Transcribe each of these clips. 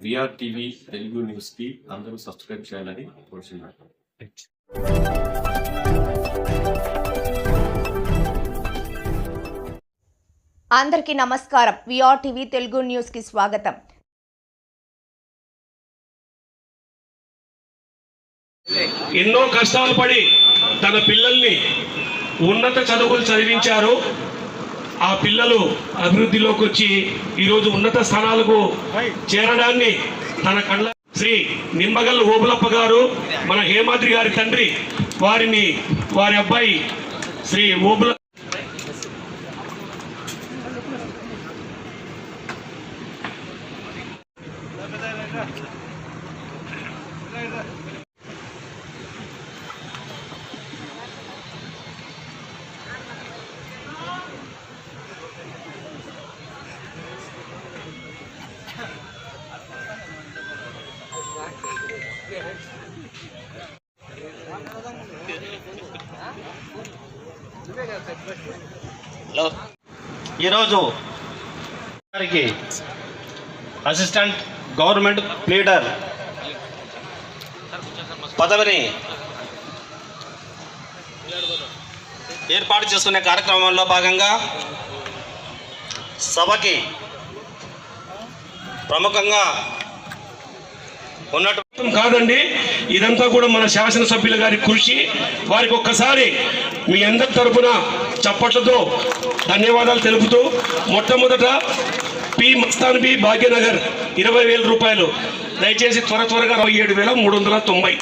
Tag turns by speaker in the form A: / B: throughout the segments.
A: VR TV Telugu న్యూస్కి అందరూ subscribe చేయాలని కోరుచున్నాను.
B: అందరికీ నమస్కారం. విఆర్ టీవీ తెలుగు న్యూస్కి స్వాగతం.
C: ఎన్నో కష్టాలు పడి తన పిల్లల్ని ఉన్నత చదువులు చదివించారు. ఆ పిల్లలు అభివృద్ధిలోకి వచ్చి ఈరోజు ఉన్నత స్థానాలకు చేరడాన్ని తన కళ్ళ శ్రీ నిమ్మగల్ ఓబులప్ప గారు మన హేమాద్రి గారి తండ్రి వారిని వారి అబ్బాయి శ్రీ ఓబుల
D: ఈరోజు గారికి అసిస్టెంట్ గవర్నమెంట్ ప్లీడర్ పదవిని ఏర్పాటు చేసుకునే కార్యక్రమంలో భాగంగా సభకి ప్రముఖంగా ఉన్నట్టు
C: మొత్తం కాదండి. ఇదంతా కూడా మన శాసనసభ్యుల గారి కృషి. వారికి ఒక్కసారి మీ అందరి తరపున చప్పట్లతో ధన్యవాదాలు తెలుపుతూ మొట్టమొదట పి మస్తాన్ బి భాగ్యనగర్ ఇరవై వేల రూపాయలు. దయచేసి త్వర త్వరగా అరవై ఏడు వేల మూడు వందల తొంభై.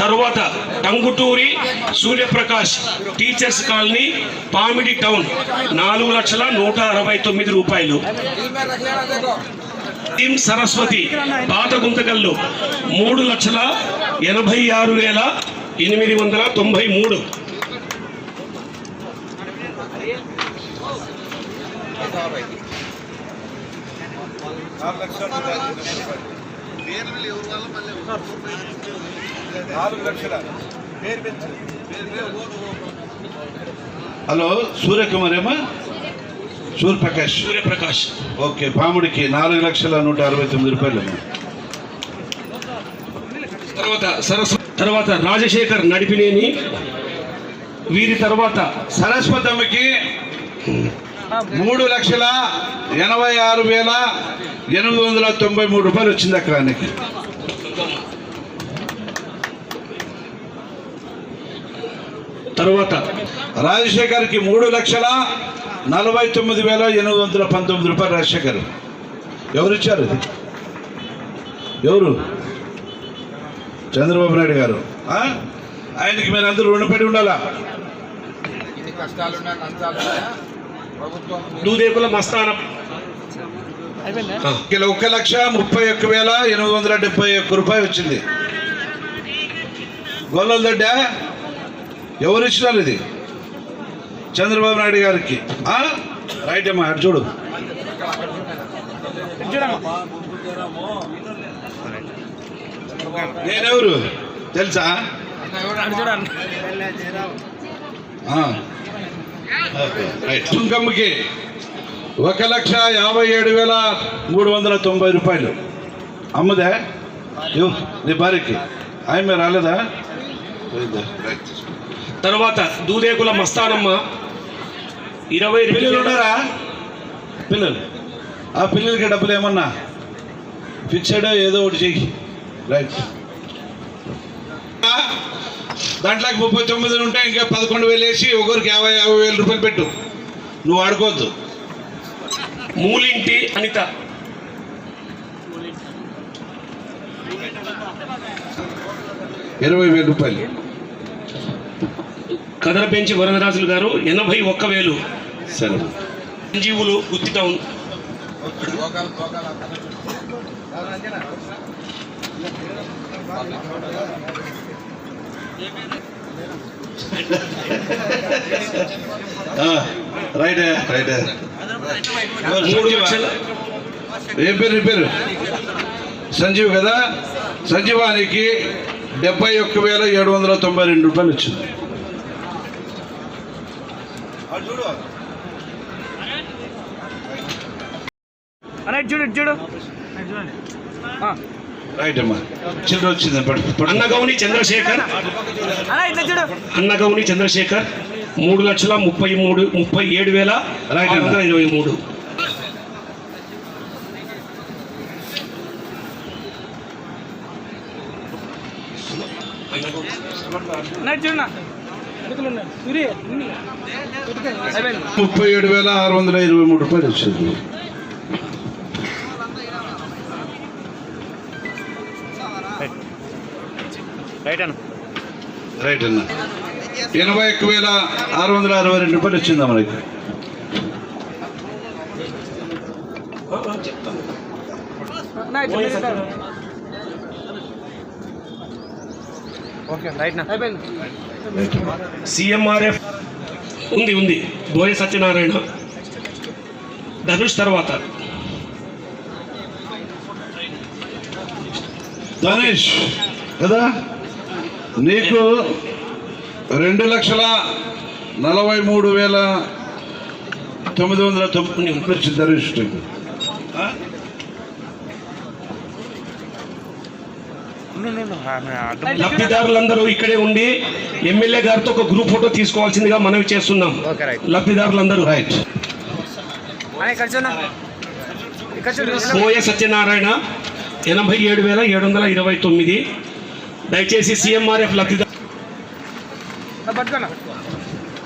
C: తరువాత Tanguturi Suryaprakash teachers colony Pamidi town నాలుగు లక్షల నూట అరవై తొమ్మిది రూపాయలు. సరస్వతి పాత గుంతకల్లు మూడు లక్షల ఎనభై ఆరు వేల ఎనిమిది వందల తొంభై మూడు.
E: హలో సూర్యకుమార్ ఏమా సూర్యప్రకాష్.
C: సూర్యప్రకాష్.
E: ఓకే పాముడికి నాలుగు లక్షల నూట అరవై తొమ్మిది రూపాయలు.
C: తర్వాత సరస్వతి తర్వాత రాజశేఖర్ నడిపినేని. వీరి తర్వాత
E: సరస్వతమ్మకి మూడు లక్షల ఎనభై ఆరు వేల ఎనిమిది వందల తొంభై మూడు రూపాయలు వచ్చింది అక్కడ ఆయనకి.
C: తర్వాత
E: రాజశేఖర్కి మూడు లక్షల నలభై తొమ్మిది వేల ఎనిమిది వందల పంతొమ్మిది రూపాయలు రాజశేఖర్. ఎవరు ఇచ్చారు ఇది? ఎవరు? చంద్రబాబు నాయుడు గారు. ఆ? ఆయనకి మీరు అందరూ రుణపడి ఉండాలా?
C: దూదేకుల మస్తానం
E: ఒక లక్ష ముప్పై ఒక్క వేల ఎనిమిది వందల డెబ్బై ఒక్క రూపాయి వచ్చింది. గొల్లల దొడ్డ? ఎవరు ఇచ్చినారు ఇది? చంద్రబాబు నాయుడు గారికి. రైట్ అమ్మా అటు చూడు. నేనెవరు? తెలుసా? ఆ. రైట్. ఒక లక్ష యాభై ఏడు వేల మూడు వందల తొంభై రూపాయలు. అమ్మదే? నీ భార్యకి. ఆమె రాలేదా?
C: తర్వాత దూదేకుల మస్తానమ్మ ఇరవై
E: పిల్లలు ఉన్నారా? పిల్లలు. ఆ పిల్లలకి డబ్బులు ఏమన్నా? ఫిక్స్డ్ ఏదో ఒకటి చెయ్యి. రైట్ దాంట్లోకి ముప్పై తొమ్మిది ఉంటాయి ఇంకా పదకొండు వేలు వేసి ఒకరికి యాభై యాభై వేల రూపాయలు పెట్టు. నువ్వు ఆడుకోవద్దు.
C: మూలింటి అనిత.
E: ఇరవై వేల రూపాయలు.
C: కదర పెంచి వరదరాజులు గారు ఎనభై ఒక్క వేలు.
E: సరే.
C: Sanjeevulu Gutti town.
E: Right right
C: మూడు లక్షల.
E: ఏం పేరు? సంజీవ్ కదా? సంజీవానికి డెబ్బై ఒక్క వేల ఏడు వందల తొంభై రెండు రూపాయలు వచ్చింది.
F: అరే చూడు
E: రైట్ అమ్మా. చిల్లర వచ్చింది.
C: అన్నగౌని చంద్రశేఖర్. అన్నగౌని చంద్రశేఖర్ మూడు లక్షల ముప్పై మూడు ముప్పై ఏడు వేల ఆరు వందల ఇరవై మూడు.
E: ముప్పై ఏడు వేల ఆరు వందల ఇరవై మూడు రూపాయలు వచ్చింది. రైట్ అన్న. ఎనభై ఒక్క వేల ఆరు వందల అరవై రెండు రూపాయలు వచ్చిందా మనకి?
C: సిఎంఆర్ఎఫ్ ఉంది ఉంది. బోయ సత్యనారాయణ. ధనుష్ తర్వాత.
E: ధనేష్. కదా? నీకు రెండు లక్షల నలభై మూడు వేల తొమ్మిది వందల తొమ్మిది నీకు. ఆ?
C: లబ్ధిదారులందరూ ఇక్కడే ఉండి ఎమ్మెల్యే గారితో ఒక గ్రూప్ ఫోటో తీసుకోవాల్సిందిగా మనవి చేస్తున్నాం. లబ్ధిదారులందరూ.
E: రైట్
C: బోయ సత్యనారాయణ ఎనభై ఏడు వేల ఏడు వందల ఇరవై తొమ్మిది. దయచేసి సిఎంఆర్ఎఫ్ లబ్ధిదారు.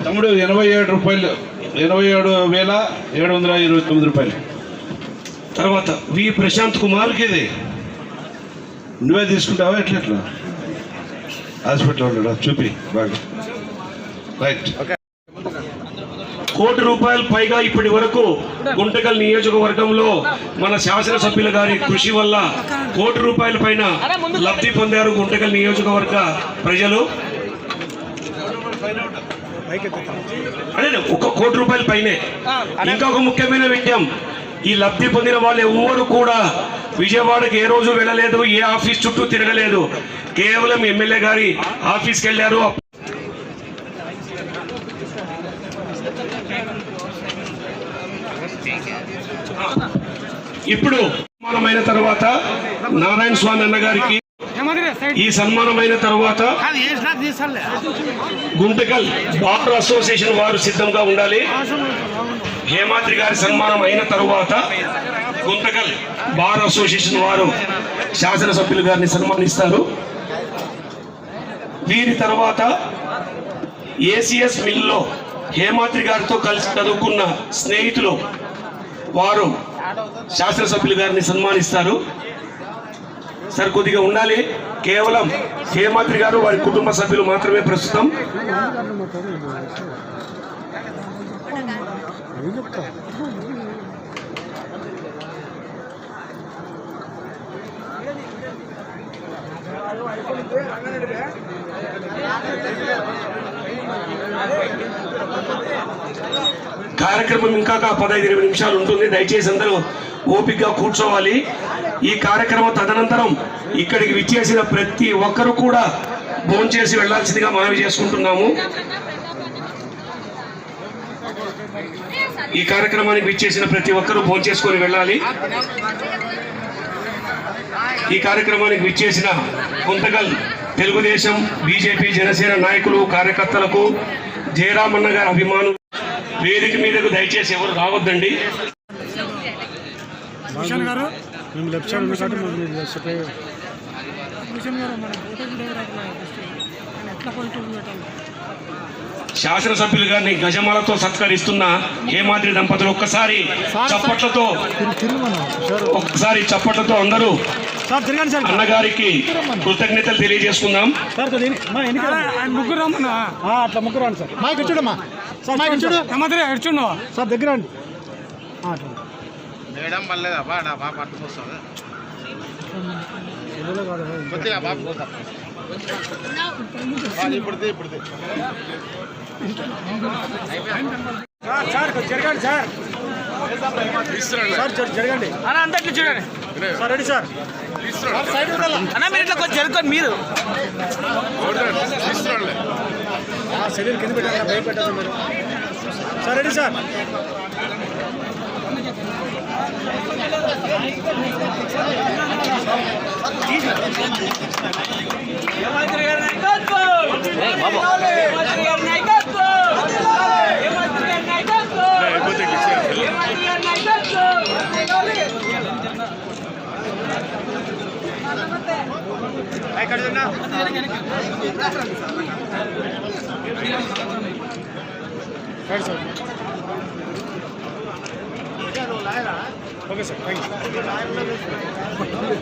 E: తమ్ముడు ఎనభై ఏడు రూపాయలు ఎనభై ఏడు వేల ఏడు వందల ఇరవై తొమ్మిది రూపాయలు.
C: తర్వాత వి ప్రశాంత్ కుమార్
E: ఇది. నువ్వే తీసుకుంటావా ఎట్లా ఎట్లా? హాస్పిటల్ ఉండడా చూపి బాగా. రైట్.
C: కోటి రూపాయలు పైగా ఇప్పటి వరకు గుంటకల్ నియోజకవర్గంలో మన శాసనసభ్యుల గారి కృషి వల్ల కోటి రూపాయల పైన లబ్ధి పొందారు గుంటకల్ నియోజకవర్గ ప్రజలు. అదే ఒక కోటి రూపాయల పైనే. ఇంకా ఒక ముఖ్యమైన విషయం ఈ లబ్ధి పొందిన వాళ్ళు ఎవ్వరు కూడా విజయవాడకి ఏ రోజు వెళ్ళలేదు ఏ ఆఫీస్ చుట్టూ తిరగలేదు. కేవలం ఎమ్మెల్యే గారి ఆఫీస్కి వెళ్ళారు ఇప్పుడు సన్మానమైన తర్వాత నారాయణ స్వామి అన్న గారికి ఈ సన్మానమైన తర్వాత గుంటకల్ బార్ అసోసియేషన్ వారు సిద్ధంగా ఉండాలి. హేమాద్రి గారి సన్మానం అయిన తర్వాత గుంతకల్ బార్ అసోసియేషన్ వారు శాసనసభ్యులు గారిని సన్మానిస్తారు. వీరి తర్వాత ఏసీఎస్ మిల్లో హేమాద్రి గారితో కలిసి చదువుకున్న స్నేహితులు వారు శాసనసభ్యులు గారిని సన్మానిస్తారు. సార్ కొద్దిగా ఉండాలి. కేవలం హేమంత్రి గారు వారి కుటుంబ సభ్యులు మాత్రమే ప్రస్తుతం. కార్యక్రమం ఇంకా పదహైదు ఇరవై నిమిషాలు ఉంటుంది. దయచేసి అందరూ ఓపికగా కూర్చోవాలి. ఈ కార్యక్రమం తదనంతరం ఇక్కడికి విచ్చేసిన ప్రతి ఒక్కరు కూడా భోంచేసి వెళ్ళాల్సిందిగా మనవి చేసుకుంటున్నాము. ఈ కార్యక్రమానికి విచ్చేసిన ప్రతి ఒక్కరూ భోంచేసుకొని వెళ్ళాలి. ఈ కార్యక్రమానికి విచ్చేసిన కొంతగల్ తెలుగుదేశం బీజేపీ జనసేన నాయకులు కార్యకర్తలకు జయరామన్న గారి అభిమానులు వేదిక మీదకు దయచేసి ఎవరు రావద్దండి.
F: భూషణ్ గారు? మేము లెఫ్ట్ సైడ్ ఉంది కాబట్టి మేము లెఫ్ట్ సైడ్. భూషణ్ గారు మన ఫోటో ఎట్లా కొంచెం పెట్టాలి
C: శాసనసభ్యులు గారిని గజమాలతో సత్కరిస్తున్న హేమాద్రి దంపతులు ఒక్కసారి చప్పట్లతో
F: సార్.
C: ఒక్కసారి చప్పట్లతో అందరూ అన్నగారికి కృతజ్ఞతలు తెలియజేసుకుందాం.
F: ముగ్గురు అట్లా ముగ్గురు సార్. మైక్ ఇచ్చుడమ్మా. సార్ దగ్గర
G: మేడం బాబు పట్టుకొస్తుంది కొద్దిగా బాబు ఇప్పుడు ఇప్పుడు
F: సార్ జరగండి సార్. సార్
H: చూడండి.
F: Ready sir.
H: అన్న మీరు ఇట్లా కొంచెం జరుపుకోండి మీరు.
F: ఆ కింద పెట్టాలి? భయపెట్టాలి మీరు? Sir ready sir.
H: ఏమంత్రి గారి నాయకత్వం ఏమంత్రి గారి నాయకత్వం ఏమంత్రి గారి నాయకత్వం ఏమంత్రి గారి నాయకత్వం
F: ఓకే సార్ థ్యాంక్ యూ